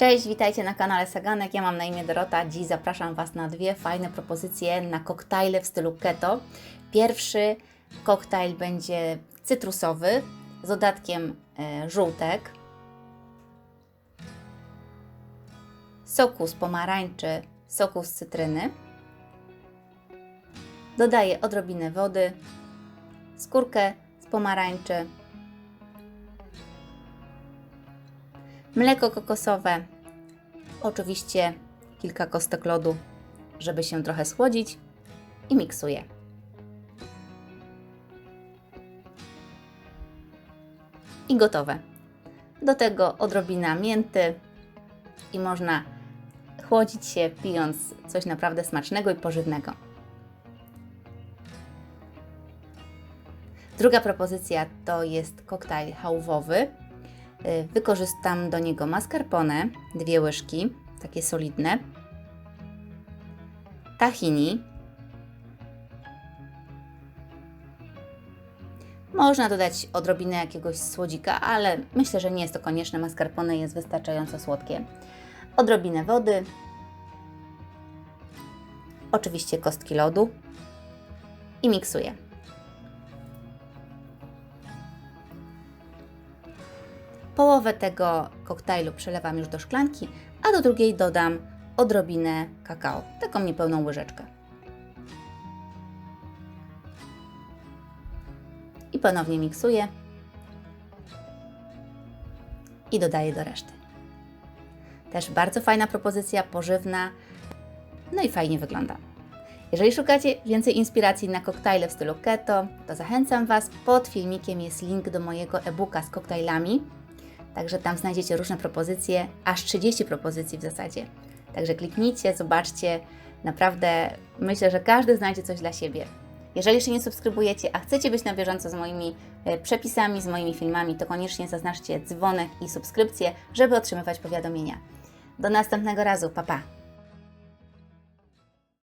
Cześć, witajcie na kanale Saganek. Ja mam na imię Dorota. Dziś zapraszam Was na dwie fajne propozycje na koktajle w stylu keto. Pierwszy koktajl będzie cytrusowy z dodatkiem e, żółtek, soku z pomarańczy, soku z cytryny. Dodaję odrobinę wody, skórkę z pomarańczy, mleko kokosowe, oczywiście kilka kostek lodu, żeby się trochę schłodzić i miksuję. I gotowe. Do tego odrobina mięty i można chłodzić się pijąc coś naprawdę smacznego i pożywnego. Druga propozycja to jest koktajl hałwowy. Y, Wykorzystam do niego mascarpone, dwie łyżki, takie solidne, tahini. Można dodać odrobinę jakiegoś słodzika, ale myślę, że nie jest to konieczne. Mascarpone jest wystarczająco słodkie. Odrobinę wody, oczywiście kostki lodu i miksuję. Połowę tego koktajlu przelewam już do szklanki, a do drugiej dodam odrobinę kakao, taką niepełną łyżeczkę. I ponownie miksuję i dodaję do reszty. Też bardzo fajna propozycja, pożywna, no i fajnie wygląda. Jeżeli szukacie więcej inspiracji na koktajle w stylu keto, to zachęcam Was. Pod filmikiem jest link do mojego e-booka z koktajlami. Także tam znajdziecie różne propozycje, aż 30 propozycji w zasadzie. Także kliknijcie, zobaczcie. Naprawdę myślę, że każdy znajdzie coś dla siebie. Jeżeli jeszcze nie subskrybujecie, a chcecie być na bieżąco z moimi e, przepisami, z moimi filmami, to koniecznie zaznaczcie dzwonek i subskrypcję, żeby otrzymywać powiadomienia. Do następnego razu, pa pa!